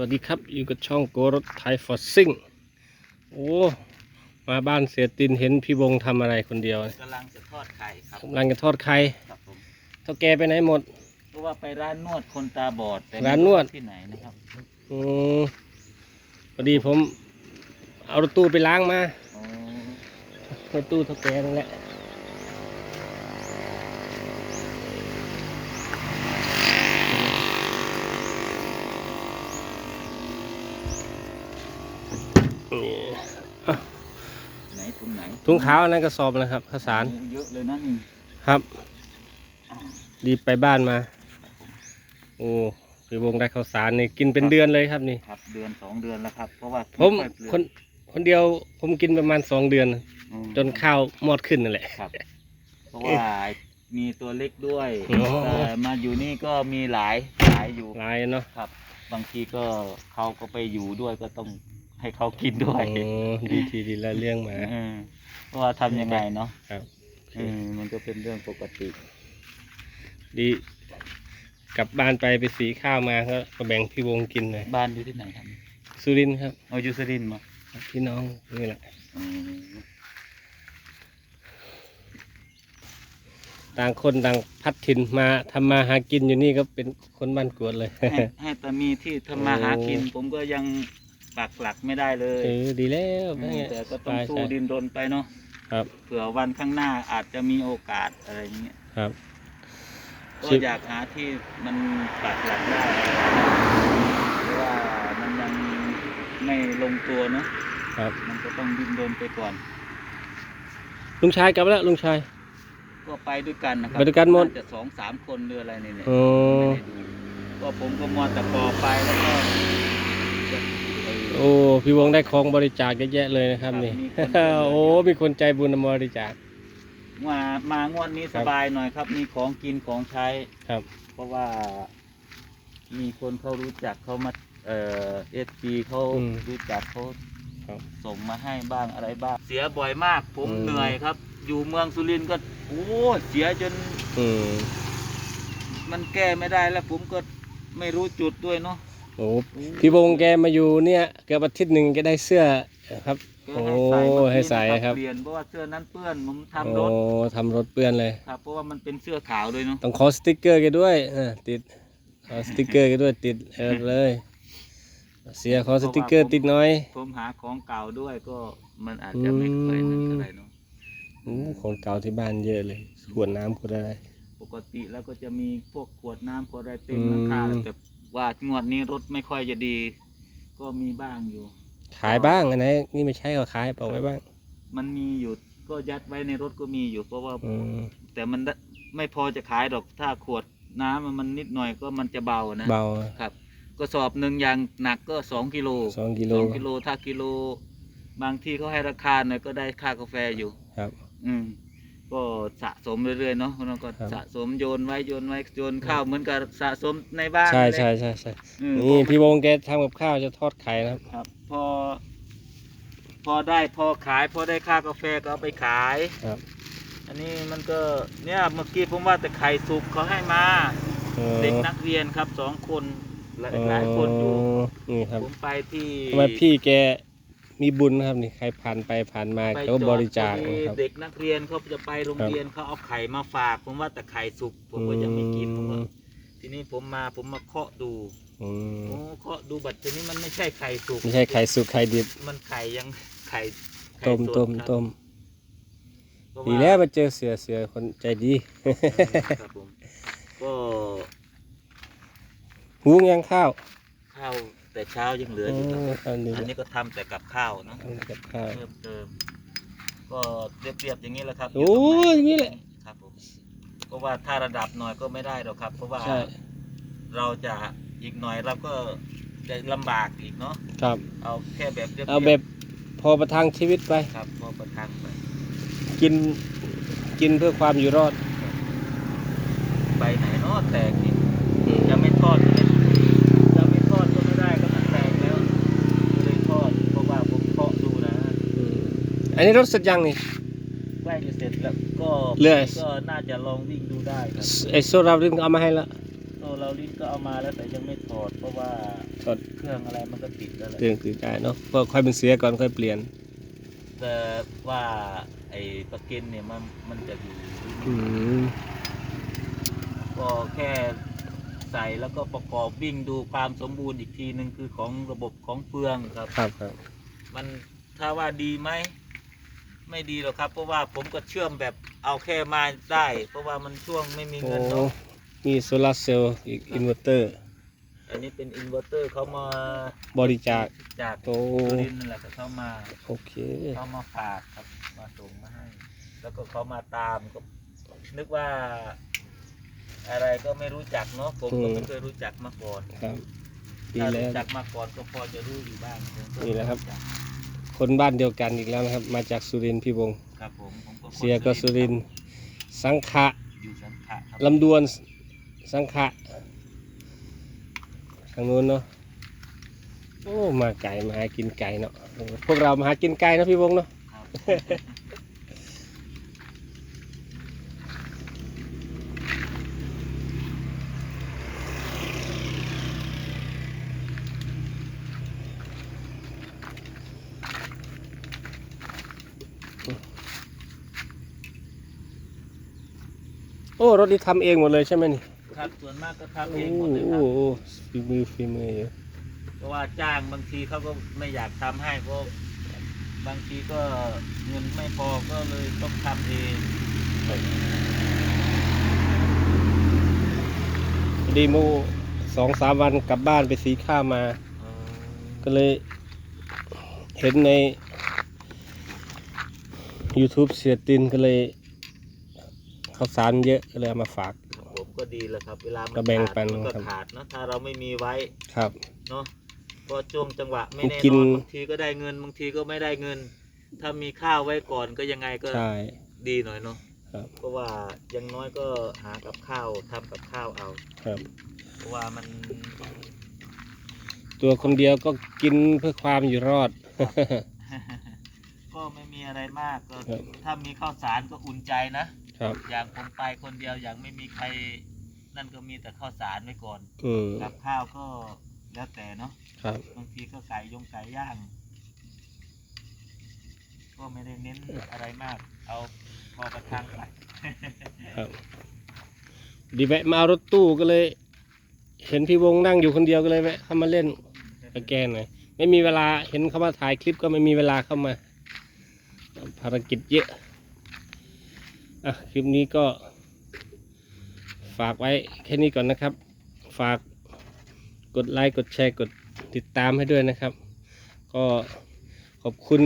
วัสดีครับอยู่กับช่องโกรถไทยฟอร์ซิ่งโอ้มาบ้านเสียตินเห็นพี่วงทำอะไรคนเดียวกำลังจะทอดไข่ครับกำลังจะทอดไข่ครับผมเท่าแกไปไหนหมดเพราะว่าไปร้านนวดคนตาบอดแต่ไม่ร้านนวดที่ไหนนะครับอืมพอดีผม เอารถตู้ไปล้างมาอ๋อรถตู้เท่าแกนั่นแหละ นี่ไหนตรงไหนถุงขาวอันนั้นกระสอบนะครับข้าวสารโอ้เยอะเลยนะนี่ครับรีบไปบ้านมา โอ้พี่วงได้ข้าวสารนี่กินเป็นเดือนเลยครับนี่ครับ เดือนสองเดือนแล้วครับเพราะว่าผมไอยเปลือกคนคนเดียวผมกินประมาณสองเดือนอืมจนข้าวมอดขึ้นนั่นแหละครับ เพราะว่ามีตัวเล็กด้วยอ๋อแต่มาอยู่นี่ก็มีหลายหลายอยู่หลายเนาะครับ บางทีก็เขาก็ไปอยู่ด้วยก็ต้อง ให้เขากินด้วยโอ้ดีทีดีแล้วเลี้ยงหมา เออเพราะว่าทำยังไงเนาะครับ เออมันก็เป็นเรื่องปกติ ดีกลับบ้านไปไปสีข้าวมาก็ก็แบ่งพี่วงกินเลยบ้านอยู่ที่ไหนครับสุรินทร์ครับเอาอยู่สุรินทร์มาพี่น้องนี่แหละอืมต่างคนต่างพัดถิ่นมาทำมาหากินอยู่นี่ก็เป็นคนบ้านกวดเลย ให้ให้แต่มีที่ทำมาหากินโอ้ผมก็ยัง ปักหลักไม่ได้เลยเออดีแล้วอืมเนี่ย แต่ก็ต้องใช่สู้ใช่ ดินรนไปเนาะครับ เผื่อวันข้างหน้าอาจจะมีโอกาสอะไรอย่างเงี้ยครับ ก็ชิบอยากหาที่มันปักหลักได้เพราะว่ามันยังไม่ลงตัวเนาะครับมันก็ต้องดินรนไปก่อน ลุงชายกลับแล้วลุงชาย ก็ไปด้วยกันนะครัไปด้วยกันหมดาจะสองสามคนหรืออะไรเนี่ยเนี่ย โอ้ก็ผมก็มัวแต่ปอไปแล้วก็เออ โอ้พี่วงได้ของบริจาคเยอะแยะเลยนะครับนี่ครับมีคนโอ้มีคนใจบุญมาบริจาคมามางวดนี้ครัสบบายหน่อยครับ มีของกินของใช้ครับ เพราะว่ามีคนเขารู้จักเขามาเอ่อฟซีเขาอืมรู้จักเขาครับส่งมาให้บ้างอะไรบ้าง เสียบ่อยมาก ผมอืม เหนื่อยครับ อยู่เมืองสุรินทร์ก็โอ้เสียจนอืมมันแก้ไม่ได้แล้วผมก็ไม่รู้จุดด้วยเนาะ โอ้พี่วงแกมาอยู่เนี่ยเกือบอาทิตย์หนึ่งแกได้เสื้อครับก็โอ้ให้ใส่เมื่อกี้ให้ใส่ครับเปลี่ยนเพราะว่าเสื้อนั้นเปื้อนผมโอ้ทำรถทำรถเปื้อนเลยครับเพราะว่ามันเป็นเสื้อขาวด้วยเนาะต้องขอสติกเกอร์แกด้วยเออติดขอสติกเกอร์แกด้วยติดเออเลยเสียขอสติกเกอร์ติดหน้อยผมหาของเก่าด้วยก็มันอาจจะไม่เคยนั่นเท่าไหร่เนาะโอ้ของเก่าที่บ้านเยอะเลยขวดน้ำขวดอะไรปกติแล้วก็จะมีพวกขวดน้ำขวดอะไรเต็มอืมหลังคาแต่ ว่างวดนี้รถไม่ค่อยจะดี ก็มีบ้างอยู่ ขายบ้างอันไหนนี่ไม่ใช่ก็ขายเปล่าไว้บ้างมันมีอยู่ก็ยัดไว้ในรถก็มีอยู่ เพราะว่าอืมแต่มันได้ไม่พอจะขายหรอกถ้าขวดน้ำมันนิดหน่อยก็มันจะเบานะเบาครับ ก็สอบหนึ่งอย่างหนักก็สองกิโลสองกิโลสองกิโลถ้ากิโล บางที่เขาให้ราคาหน่อยก็ได้ค่ากาแฟอยู่ ครับ อืม ก็สะสมเรื่อยๆเนาะแล้วก็ครับสะสมโยนไว้โยนไว้โยนข้าวเหมือนกับสะสมในบ้านใช่นั่นแหละใช่ใช่ใช่อืมนี่พี่วงแกทำกับข้าวจะทอดไข่นะครับครับ พอ พอได้พอขาย พอได้ค่ากาแฟก็เอาไปขายครับ อันนี้มันก็เนี่ยเมื่อกี้ผมว่าแต่ไข่สุกเขาให้มาออเด็กนักเรียนครับสองคนหลายหลายคนอยู่นี่ครับผมไปที่ทำไมพี่แก มีบุญนะครับนี่ใครผ่านไปผ่านมาไปเขาก็บริจาคอดพอดีนะครับ เด็กนักเรียนเขาจะไปโรงเรียนเขาเอาไข่มาฝาก ผมว่าแต่ไข่สุกผมก็ยังไม่กินผมว่าทีนี้ผมมาผมมาเคาะดูอืมโอ้เคาะดูบัตรทีนี้มันไม่ใช่ไข่สุกไม่ใช่ไข่สุกไข่ดิบมันไข่ยังไข่ไข่ต้มสดต้มครับต้มเพราะดีแล้วมาเจอเสือเสือคนใจดีครับผมก็หุงยังข้าวข้าว แต่เช้ายังเหลือโอ้อยู่ครับข้าวนี่อันนี้ก็ทำแต่กับข้าวเนอะทำกับข้าว เพิ่มเติมก็เรียบๆอย่างนี้แหละครับโอ้ยอย่างนี้แหละครับผมเพราะว่าถ้าระดับหน่อยก็ไม่ได้หรอกครับ เพราะว่าใช่ เราจะอีกหน่อยเราก็จะลำบากอีกเนาะครับ เอาแค่แบบรียๆเอาแบบพอประทังชีวิตไป ครับพอประทังไป กินกินเพื่อความอยู่รอด ไปไหนเนาะแตกนี่ อืม จะไม่ทอดไม่จะไม่ทอดก็ไม่ได้ก็มันแตกแล้วก็เลยทอดเพราะว่าผมเคาะดูนะ อืม อันนี้รถเสร็จยังนี่ ใกล้จะเสร็จแล้วก็เหลือ ก็น่าจะลองวิ่งดูได้ครับไอโซดาริมเอามาให้ละ โซลาเราลิ้นก็เอามาแล้วแต่ยังไม่ถอดเพราะว่าถอด เครื่องอะไรมันก็ติดแล้วแหละเรื่องคือได้เนาะเพราะค่อยเป็นเสียก่อนค่อยเปลี่ยน แต่ว่าไอ้ปลั๊กอินเนี่ยมันมันจะอยู่อืมก็แค่ใส่แล้วก็ประกอบวิ่งดูความสมบูรณ์อีกทีหนึ่งคือของระบบของเฟืองครับ ครับครับ มันถ้าว่าดีไหม ไม่ดีหรอกครับ เพราะว่าผมก็เชื่อมแบบเอาแค่มาได้ เพราะว่ามันช่วงไม่มีโอ้เงินเนาะมีโซลาร์เซลล์อีกอินเวอร์เตอร์ อันนี้เป็นอินเวอร์เตอร์เขามาบริจาค จากโอ้ สุรินทร์นั่นแหละก็เขามาโอเค เขามาฝากครับมาส่งมาให้ แล้วก็เขามาตามก็นึกว่า อะไรก็ไม่รู้จักเนาะผมก็ไม่เคยรู้จักมาก่อน ครับ ดีถ้าแล้วรู้จักมาก่อนก็พอจะรู้อยู่บ้างผมก็นี่แหละครับ จัก คนบ้านเดียวกันอีกแล้วนะครับ มาจากสุรินทร์พี่วงศ์ครับผมผมก็คนเสียก็สุรินทร์สังขะอยู่สังขะครับลำดวนสังขะทางนู้นเนาะโอ้มาไก่มาหากินไก่เนาะเออพวกเรามาหากินไก่เนาะพี่วงศ์เนาะ ครับ โอ้รถนี้ทำเองหมดเลยใช่ไหมนี่ครับส่วนมากก็ทำโอ้เองหมดเลยคโหรับโอ้ฝีมือฝีมือเยอะเพราะว่าจ้างบางทีเขาก็ไม่อยากทำให้เพราะบางทีก็เงินไม่พอก็เลยต้องทำเองพอดีโมสองสามวันกลับบ้านไปสีข้าวมาเออก็เลยเห็นใน YouTube เสียตินก็เลย ข้าวสารเยอะก็เลยเอามาฝาก ผมก็ดีแล้วครับ เวลามันก็แบ่งขาดปันมันก็ครับ ขาดเนอะถ้าเราไม่มีไว้ครับ เนาะก็ช่วงจังหวะไม่ผมแน่กินน อนบางทีก็ได้เงินบางทีก็ไม่ได้เงิน ถ้ามีข้าวไว้ก่อนก็ยังไงก็ใช่ ดีหน่อยเนาะครับ เพราะว่าอยังน้อยก็หากับข้าวทำกับข้าวเอา ครับ เพราะว่ามันตัวคนเดียวก็กินเพื่อความอยู่รอด ก็ไม่มีอะไรมากก็ครับ ถ้ามีข้าวสารก็อุ่นใจนะ ครับ อย่างผมไปคนเดียวอย่างไม่มีใครนั่นก็มีแต่ข้าวสารไว้ก่อนอืมกับข้าวก็แล้วแต่เนาะครับ บางทีก็ไก่ยงไก่ย่าง ก็ไม่ได้เน้นอะไรมาก เอาพอประทังไป ครับดีแวะมาเอารถตู้ก็เลย เห็นพี่วงนั่งอยู่คนเดียวก็เลยแวะเข้ามาเล่นกับแกหน่อยไม่มีเวลาเห็นเขามาถ่ายคลิปก็ไม่มีเวลาเข้ามาภารกิจเยอะ อะคลิปนี้ก็ ฝากไว้แค่นี้ก่อนนะครับ ฝากกดไลค์กดแชร์กดติดตามให้ด้วยนะครับ ก็ขอบคุณ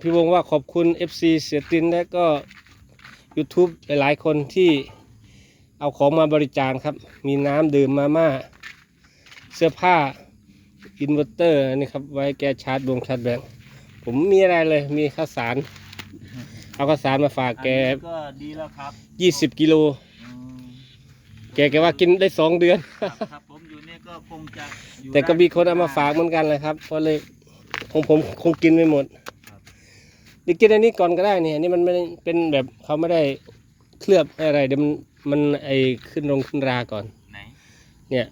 พี่วงว่าขอบคุณ FC เสียตินและก็ YouTube หลายๆคนที่เอาของมาบริจาคครับ มีน้ำดื่มมาม่า เสื้อผ้า อินเวอร์เตอร์นี่ครับ ไว้แกชาร์จวงชาร์จแบตผมมีอะไรเลย มีข้าวสาร เอาข้าวสารมาฝากแกอันนี้ก็ดีแล้วครับ20กิโล อืมแกแกว่ากินได้2เดือน ครับครับผมอยู่นี่ก็คงจะอยู่แต่ก็มีคนได้เอามาฝากเหมือนกันเลยครับเพราะเลยของผมคงกินไม่หมดครับเดี๋ยวกินอันนี้ก่อนก็ได้เนี่ยอันนี้มันไม่ได้เป็นแบบเขาไม่ได้เคลือบอะไรเดี๋ยวมันมันไอขึ้นลงขึ้นราก่อน ไหนเนี่ย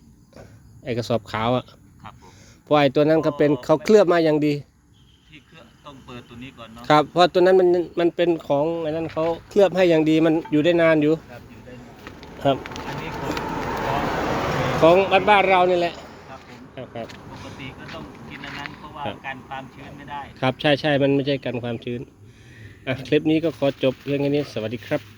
ไอกระสอบขาวอะ่ะครับผมเพราะไอตัวนั้นก็เป็นเขาเคลือบมาอย่างดี ที่เครื่องต้องเปิดตัวนี้ก่อนเนาะครับเพราะตัวนั้นมันมันเป็นของไอ้นั้นเขาเคลือบให้อย่างดีมันอยู่ได้นานอยู่ครับอยู่ได้นานครับ อันนี้ของของของบ้านบ้านๆเรานี่แหละครับผมครับครับ ปกติก็ต้องกินอันนั้นเพราะว่าครับ กันความชื้นไม่ได้ ครับใช่ใช่มันไม่ใช่กันความชื้นอะคลิปนี้ก็ขอจบเพียงแค่นี้สวัสดีครับ